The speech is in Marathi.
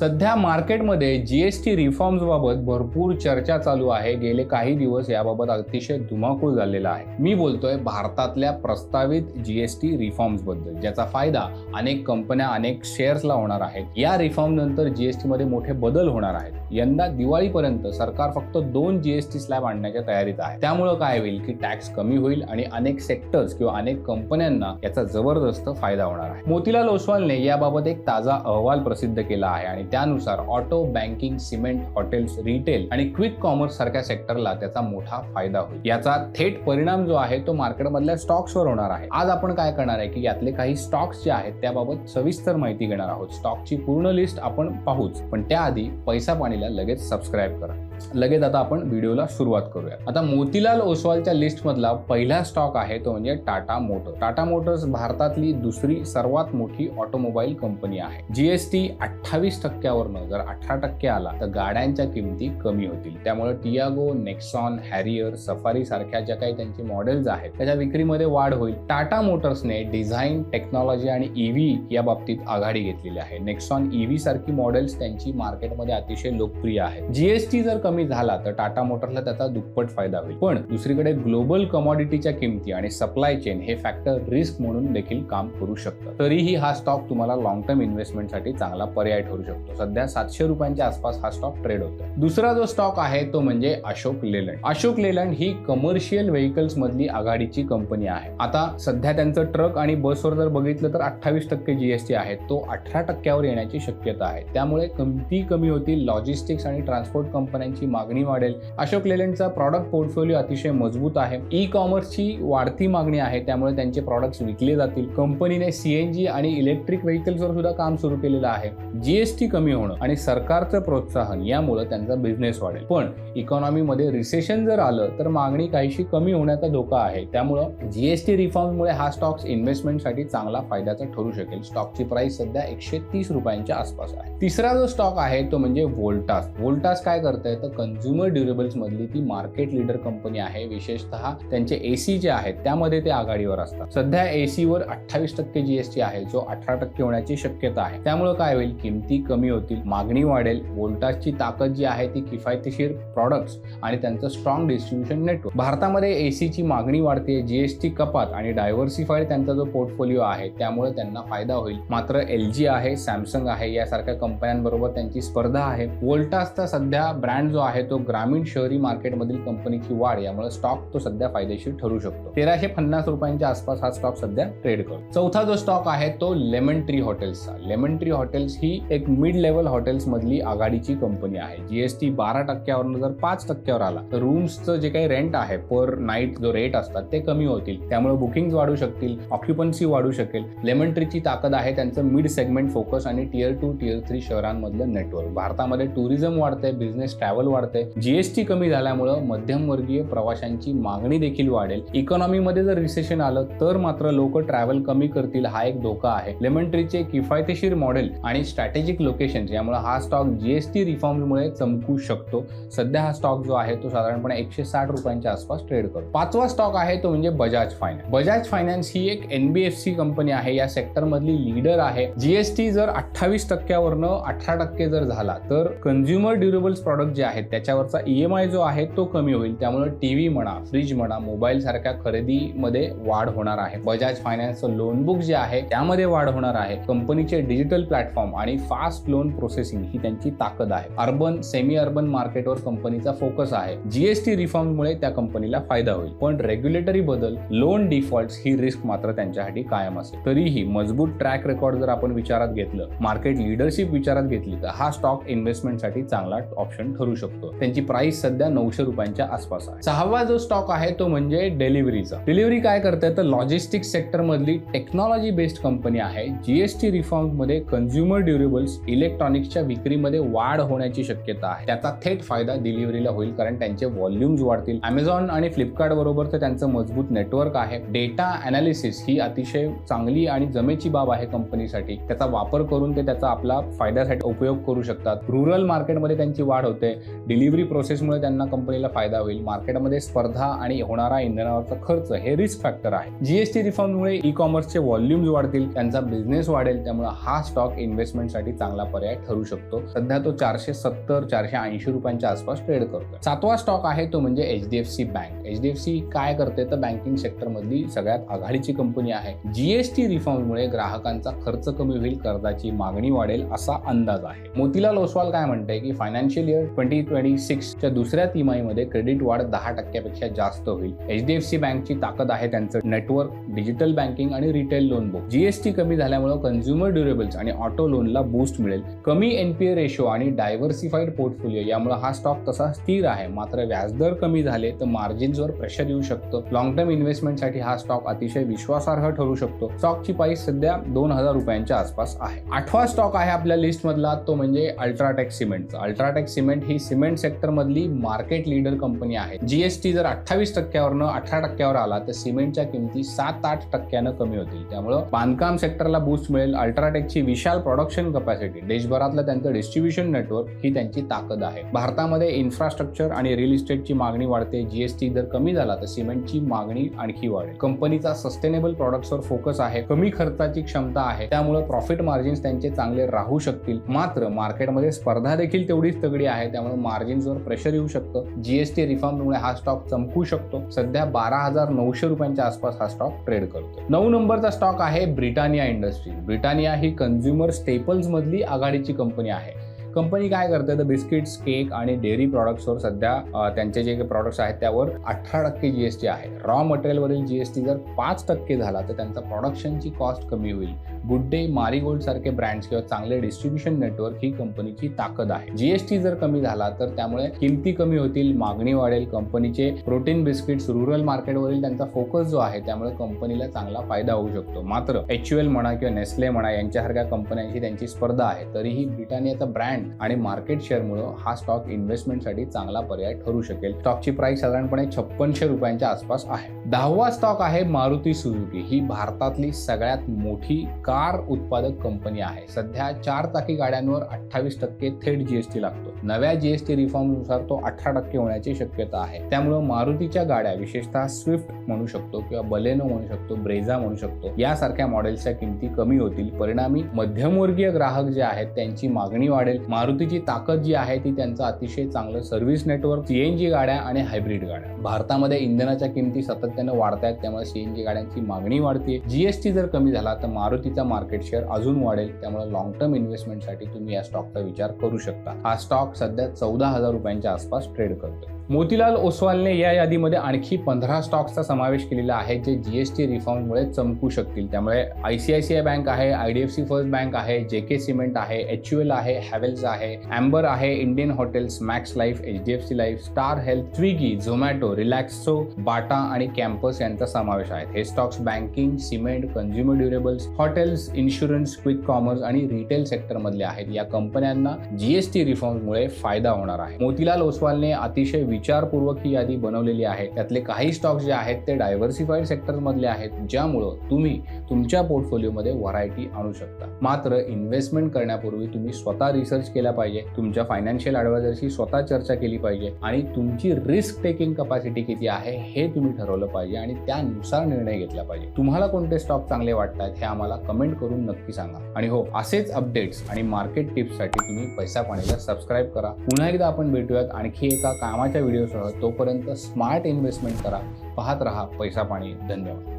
सध्या मार्केटमध्ये जीएसटी टी रिफॉर्म्सबाबत भरपूर चर्चा चालू आहे. गेले काही दिवस याबाबत अतिशय धुमाकूळ झालेला आहे. मी बोलतोय भारतातल्या प्रस्तावित जीएसटी टी रिफॉर्म्सबद्दल ज्याचा फायदा अनेक कंपन्या अनेक शेअर्सला होणार आहेत. या रिफॉर्म नंतर एस टीमध्ये मोठे बदल होणार आहेत. यंदा दिवाळीपर्यंत सरकार फक्त दोन जीएसटी स्लॅब आणण्याच्या तयारीत आहे. त्यामुळं काय होईल की टॅक्स कमी होईल आणि अनेक सेक्टर्स किंवा अनेक कंपन्यांना याचा जबरदस्त फायदा होणार आहे. मोतीलाल ओसवालने याबाबत एक ताजा अहवाल प्रसिद्ध केला आहे आणि त्यानुसार auto banking cement hotels retail आणि क्विक कॉमर्स सारख्या सेक्टरला त्याचा मोठा फायदा होईल. याचा थेट परिणाम जो आहे तो मार्केटमधल्या स्टॉक्सवर होणार आहे. आज आपण काय करणार आहे की यातले काही स्टॉक्स जे आहेत त्याबाबत सविस्तर माहिती घेणार आहोत. स्टॉकची पूर्ण लिस्ट आपण पाहूच. पण त्याआधी पैसा पाणीला लगेच सबस्क्राईब करा. लगेच आता आपण व्हिडिओला सुरुवात करूया. आता मोतीलाल ओसवालच्या लिस्टमधला पहिला स्टॉक आहे तो म्हणजे टाटा मोटर टाटा मोटर्स भारतातली दुसरी सर्वात मोठी ऑटोमोबाईल कंपनी आहे. जीएसटी अठ्ठावीस टक्क्यावरनं जर अठरा टक्के आला तर गाड्यांच्या किमती कमी होतील. त्यामुळे टियागो नेक्सॉन हॅरियर सफारी सारख्या ज्या काही त्यांचे मॉडेल्स आहेत त्याच्या विक्रीमध्ये वाढ होईल. टाटा मोटर्सने डिझाईन टेक्नॉलॉजी आणि ईव्ही या बाबतीत आघाडी घेतलेली आहे. नेक्सॉन ईव्ही सारखी मॉडेल्स त्यांची मार्केटमध्ये अतिशय लोकप्रिय आहे जीएसटी जर कमी झाला तर टाटा मोटरला त्याचा दुप्पट फायदा होईल. पण दुसरीकडे ग्लोबल कमॉडिटीच्या किमती आणि सप्लाय चेन हे फॅक्टर रिस्क म्हणून देखील काम करू शकतं. तरीही हा स्टॉक तुम्हाला लॉंग टर्म इन्व्हेस्टमेंटसाठी चांगला पर्याय ठरू शकतो. सध्या सातशे रुपयांच्या आसपास हा स्टॉक ट्रेड होतो दुसरा जो स्टॉक आहे तो म्हणजे अशोक लेलँड. अशोक लेलँड ही कमर्शियल व्हेकल्स मधली आघाडीची कंपनी आहे. आता सध्या त्यांचं ट्रक आणि बसवर जर बघितलं तर अठ्ठावीस टक्के जीएसटी आहे. तो अठरा टक्क्यावर येण्याची शक्यता आहे. त्यामुळे किमती कमी होतील लॉजिस्टिक्स आणि ट्रान्सपोर्ट कंपन्यांची मागणी वाढेल. अशोक लेलँडचा प्रॉडक्ट पोर्टफोलिओ अतिशय मजबूत आहे. ई कॉमर्सची वाढती मागणी आहे त्यामुळे त्यांचे प्रॉडक्ट्स विकले जातील. कंपनीने सीएनजी आणि इलेक्ट्रिक व्हेकल्सवर सुद्धा काम सुरू केलेलं आहे. जीएसटी कमी होणं आणि सरकारचं प्रोत्साहन यामुळे त्यांचा बिझनेस वाढेल. पण इकॉनॉमीमध्ये रिसेशन जर आलं तर मागणी काहीशी कमी होण्याचा धोका आहे. त्यामुळं जीएसटी रिफॉर्ममुळे हा स्टॉक्स इन्व्हेस्टमेंटसाठी चांगला फायद्याचा ठरू शकेल. स्टॉकची प्राइस सध्या एकशे तीस रुपयांच्या आसपास आहे. तिसरा जो स्टॉक आहे तो म्हणजे वोल्टास वोल्टास काय करतंय तर कन्झ्युमर ड्युरेबल्समधली ती मार्केट लीडर कंपनी आहे. विशेषतः त्यांचे एसी जे आहेत त्यामध्ये ते आघाडीवर असतात. सध्या ए सीवर अठ्ठावीस टक्के जीएसटी आहे जो अठरा टक्के होण्याची शक्यता आहे. त्यामुळे काय होईल? किमती कमी होतील मागणी वाढेल वोल्टासची ताकद जी आहे ती किफायतशीर प्रॉडक्ट्स आणि त्यांचं स्ट्रॉंग डिस्ट्रीब्युशन नेटवर्क भारतामध्ये एसीची मागणी वाढते जीएसटी कपात आणि डायव्हर्सिफाईड त्यांचा जो पोर्टफोलिओ आहे त्यामुळे त्यांना फायदा होईल. मात्र एल जी आहे सॅमसंग आहे यासारख्या कंपन्यांबरोबर त्यांची स्पर्धा आहे. वोल्टासचा सध्या ब्रँड जो आहे तो ग्रामीण शहरी मार्केटमधील कंपनीची वाढ यामुळे स्टॉक तो सध्या फायदेशीर ठरू शकतो. तेराशे पन्नास रुपयांच्या आसपास हा स्टॉक सध्या ट्रेड करतो. चौथा जो स्टॉक आहे तो लेमन ट्री हॉटेल्सचा लेमन ट्री हॉटेल्स ही एक मिड लेवल हॉटेल्स मधली आघाडीची कंपनी आहे. जीएसटी बारा टक्क्यावरनं जर पाच टक्क्यावर आला तर रूम्सचं जे काही रेंट आहे पर नाईट जो रेट असतात ते कमी होतील. त्यामुळे बुकिंग वाढू शकतील ऑक्युपन्सी वाढू शकेल. लेमन ट्रीची ताकद आहे त्यांचं मिड सेगमेंट फोकस आणि टियर टू टियर थ्री शहरांमधलं नेटवर्क भारतामध्ये टुरिझम वाढतंय बिझनेस ट्रॅव्हल वाढतंय. जीएसटी कमी झाल्यामुळं मध्यमवर्गीय प्रवाशांची मागणी देखील वाढेल. इकॉनॉमीमध्ये जर रिसेशन आलं तर मात्र लोक ट्रॅव्हल कमी करतील हा एक धोका आहे. लेमन ट्रीचे किफायतशीर मॉडेल आणि स्ट्रॅटेजिक लोकेशन यामुळे हा स्टॉक जीएसटी रिफॉर्ममुळे चमकू शकतो. सध्या हा स्टॉक जो आहे तो साधारणपणे एकशे साठ रुपयांच्या आसपास ट्रेड करतो. पाचवा स्टॉक आहे तो म्हणजे बजाज फायनान्स बजाज फायनान्स ही एक एनबीएफसी कंपनी आहे. या सेक्टरमधली लीडर आहे. जीएसटी जर अठ्ठावीस टक्क्यावरनं अठरा टक्के जर झाला तर कन्झ्युमर ड्युरेबल्स प्रॉडक्ट जे आहे आहेत. त्याच्यावरचा आय जो आहे तो कमी होईल. त्यामुळे टीव्ही म्हणा फ्रीज म्हणा मोबाईल सारख्या खरेदीमध्ये वाढ होणार आहे. बजाज फायनान्सचं लोन बुक जे आहे त्यामध्ये वाढ होणार आहे. कंपनीचे डिजिटल प्लॅटफॉर्म आणि फास्ट लोन प्रोसेसिंग ही त्यांची ताकद आहे. अर्बन सेमी अर्बन मार्केटवर कंपनीचा फोकस आहे. जीएसटी रिफॉर्ममुळे त्या कंपनीला फायदा होईल. पण रेग्युलेटरी बदल लोन डिफॉल्ट ही रिस्क मात्र त्यांच्यासाठी कायम असेल. तरीही मजबूत ट्रॅक रेकॉर्ड जर आपण विचारात घेतलं मार्केट लिडरशिप विचारात घेतली तर हा स्टॉक इन्व्हेस्टमेंटसाठी चांगला ऑप्शन ठरू शकतो. त्यांची प्राइस सध्या नऊशे रुपयांच्या आसपास आहे. सहावा जो स्टॉक आहे तो म्हणजे डिलिव्हरीचा डिलिव्हरी काय करते तर लॉजिस्टिक सेक्टर मधली टेक्नॉलॉजी बेस्ड कंपनी आहे. जीएसटी रिफॉर्ममध्ये कन्झ्युमर ड्युरेबल्स इलेक्ट्रॉनिक्सच्या विक्रीमध्ये वाढ होण्याची शक्यता आहे. त्याचा थेट फायदा डिलिव्हरीला होईल कारण त्यांचे व्हॉल्यूम्स वाढतील. अमेझॉन आणि फ्लिपकार्ट बरोबर तर त्यांचं मजबूत नेटवर्क आहे. डेटा अनालिसिस ही अतिशय चांगली आणि जमेची बाब आहे कंपनीसाठी त्याचा वापर करून ते त्याचा आपला फायद्यासाठी उपयोग करू शकतात. रुरल मार्केटमध्ये त्यांची वाढ होते. डिलिव्हरी प्रोसेसमुळे त्यांना कंपनीला फायदा होईल. मार्केटमध्ये स्पर्धा आणि होणारा इंधनावरचा खर्च हे रिस्क फॅक्टर आहे. जीएसटी रिफॉर्ममुळे ई कॉमर्सचे व्हॉल्यूम्स वाढतील त्यांचा बिझनेस वाढेल त्यामुळे हा स्टॉक इन्व्हेस्टमेंटसाठी चांगला पर्याय ठरू शकतो. सध्या तो चारशे सत्तर चारशे ऐंशी रुपयांच्या आसपास ट्रेड करतो सातवा स्टॉक आहे तो म्हणजे H D F C bank H D F C काय करते? तर बँकिंग सेक्टरमधली सगळ्यात आघाडीची कंपनी आहे. जीएसटी रिफॉर्ममुळे ग्राहकांचा खर्च कमी होईल कर्जाची मागणी वाढेल असा अंदाज आहे. मोतीलाल ओसवाल काय म्हणते की फायनान्शियल इयर ट्वेंटी ट्वेंटी सिक्सच्या दुसऱ्या तिमाहीमध्ये क्रेडिट वाढ दहा टक्क्यापेक्षा जास्त होईल. एच डी एफ सी बँकची ताकद आहे त्यांचं नेटवर्क डिजिटल बँकिंग आणि रिटेल लोन बुक जीएसटी कमी झाल्यामुळे कन्झ्युमर ड्युरेबल्स आणि ऑटो लोनला बूस्ट मिळेल. कमी एनपीए रेशो आणि डायव्हर्सिफाईड पोर्टफोलिओ यामुळे हा स्टॉक तसा स्थिर आहे. मात्र व्याजदर कमी झाले तर मार्जिन्सवर प्रेशर येऊ शकतं. लॉंग टर्म इन्व्हेस्टमेंटसाठी हा स्टॉक अतिशय विश्वासार्ह ठरू शकतो. स्टॉकची पाई सध्या दोन हजार रुपयांच्या आसपास आहे. आठवा स्टॉक आहे आपल्या लिस्टमधला तो म्हणजे अल्ट्राटेक सिमेंट अल्ट्राटेक सिमेंट ही सिमेंट सेक्टरमधली मार्केट लीडर कंपनी आहे. जीएसटी जर अठ्ठावीस टक्क्यावरनं अठरा टक्क्यावर आला तर सिमेंटच्या किमती सात आठ टक्क्यानं कमी होतील. त्यामुळं बांधकाम सेक्टरला बूस्ट मिळेल. अल्ट्राटेकची विशाल प्रोडक्शन कपॅसिटी देशभरातलं त्यांचं डिस्ट्रीब्युशन नेटवर्क ही त्यांची ताकद आहे. भारतामध्ये इन्फ्रास्ट्रक्चर आणि रिअल इस्टेटची मागणी वाढते. जीएसटी जर कमी झाला तर सिमेंटची मागणी आणखी वाढेल. कंपनीचा सस्टेनेबल प्रॉडक्ट्सवर फोकस आहे. कमी खर्चाची क्षमता आहे. त्यामुळे प्रॉफिट मार्जिन्स त्यांचे चांगले राहू शकतील. मात्र मार्केटमध्ये स्पर्धा देखील तेवढीच तगडी आहे. त्यामुळे मार्जिन्सवर प्रेशर येऊ शकतं. जीएसटी रिफॉर्ममुळे हा स्टॉक चमकू शकतो. सध्या बारा हजार नऊशे रुपयांच्या आसपास हा स्टॉक ट्रेड करतो नऊ नंबरचा स्टॉक आहे ब्रिटानिया इंडस्ट्री ब्रिटानिया ही कन्झ्युमर स्टेपल्स मधली आघाडीची कंपनी आहे. कंपनी काय करते? तर बिस्किट्स केक आणि डेअरी प्रॉडक्ट्सवर सध्या त्यांचे जे काही प्रॉडक्ट्स आहेत त्यावर अठरा टक्के जीएसटी आहे. रॉ मटेरियलवरील जीएसटी जर पाच टक्के झाला तर त्यांचा प्रोडक्शनची कॉस्ट कमी होईल. गुड डे मारीगोल्ड सारखे ब्रँड्स किंवा चांगले डिस्ट्रीब्युशन नेटवर्क ही कंपनीची ताकद आहे. जीएसटी जर कमी झाला तर त्यामुळे किमती कमी होतील मागणी वाढेल कंपनीचे प्रोटीन बिस्किट्स रुरल मार्केटवरील त्यांचा फोकस जो आहे त्यामुळे कंपनीला चांगला फायदा होऊ शकतो. मात्र एच म्हणा किंवा नेस्ले म्हणा यांच्यासारख्या कंपन्यांशी त्यांची स्पर्धा आहे तरीही ब्रिटानियाचा ब्रँड आणि मार्केट शेअरमुळे हा स्टॉक इन्व्हेस्टमेंटसाठी चांगला पर्याय ठरू शकेल. स्टॉकची प्राइस साधारणपणे छप्पनशे रुपयांच्या आसपास आहे. दहावा स्टॉक आहे मारुती सुझुकी. ही भारतातली सगळ्यात मोठी कार उत्पादक कंपनी आहे. सध्या चार चाकी गाड्यांवर अठ्ठावीस टक्के थेट जीएसटी लागतो. नव्या जीएसटी रिफॉर्मनुसार तो अठरा टक्के होण्याची शक्यता आहे. त्यामुळे मारुतीच्या गाड्या विशेषतः स्विफ्ट म्हणू शकतो किंवा बलेनो म्हणू शकतो ब्रेझा म्हणू शकतो यासारख्या मॉडेल्सच्या किमती कमी होतील. परिणामी मध्यमवर्गीय ग्राहक जे आहेत त्यांची मागणी वाढेल. मारुतीची ताकद जी आहे ती त्यांचं अतिशय चांगलं सर्व्हिस नेटवर्क सीएनजी गाड्या आणि हायब्रिड गाड्या. भारतामध्ये इंधनाच्या किमती सातत्यानं वाढत आहेत त्यामुळे सीएनजी गाड्यांची मागणी वाढते जीएसटी जर कमी झाला तर मारुतीचा मार्केट शेअर अजून वाढेल त्यामुळे लॉंग टर्म इन्व्हेस्टमेंटसाठी तुम्ही या स्टॉकचा विचार करू शकता. हा स्टॉक सध्या चौदा हजार रुपयांच्या आसपास ट्रेड करतो मोतीलाल ओसवालने या यादीमध्ये आणखी पंधरा स्टॉक्सचा समावेश केलेला आहे जे जी एस टी रिफॉर्ममुळे चमकू शकतील. त्यामुळे I C I C I bank आहे I D F C first bank आहे जे के सिमेंट आहे एच यू एल आहे हॅवेल्स आहे अँबर आहे Indian Hotels Max Life H D F C Life Star Health Swiggy Zomato Relaxo Bata आणि कॅम्पस यांचा समावेश आहे. हे stocks banking cement consumer durables hotels insurance quick commerce आणि रिटेल सेक्टरमधले आहेत. या कंपन्यांना जीएसटी रिफॉर्ममुळे फायदा होणार आहे. मोतीलाल ओसवालने अतिशय विचारपूर्वक ही यादी बनवलेली आहे. त्यातले काही स्टॉक्स जे आहेत ते डायव्हर्सिफाईड सेक्टर मधले आहेत ज्यामुळं तुम्ही तुमच्या पोर्टफोलिओमध्ये व्हरायटी आणू शकता. मात्र इन्व्हेस्टमेंट करण्यापूर्वी तुम्ही स्वतः रिसर्च केला पाहिजे तुमच्या फायनान्शियल ॲडवायझरशी स्वतः चर्चा केली पाहिजे आणि तुमची रिस्क टेकिंग कपॅसिटी किती आहे हे तुम्ही ठरवलं पाहिजे आणि त्यानुसार निर्णय घेतला पाहिजे. तुम्हाला कोणते स्टॉक चांगले वाटतात हे आम्हाला कमेंट करून नक्की सांगा. आणि हो असेच अपडेट्स आणि मार्केट टिप्ससाठी तुम्ही पैसा पाणीला सबस्क्राईब करा. पुन्हा एकदा आपण भेटूयात आणखी एका कामाच्या व्हिडिओसह तोपर्यंत स्मार्ट इन्व्हेस्टमेंट करा. पाहत रहा. पैसा पाणी. धन्यवाद.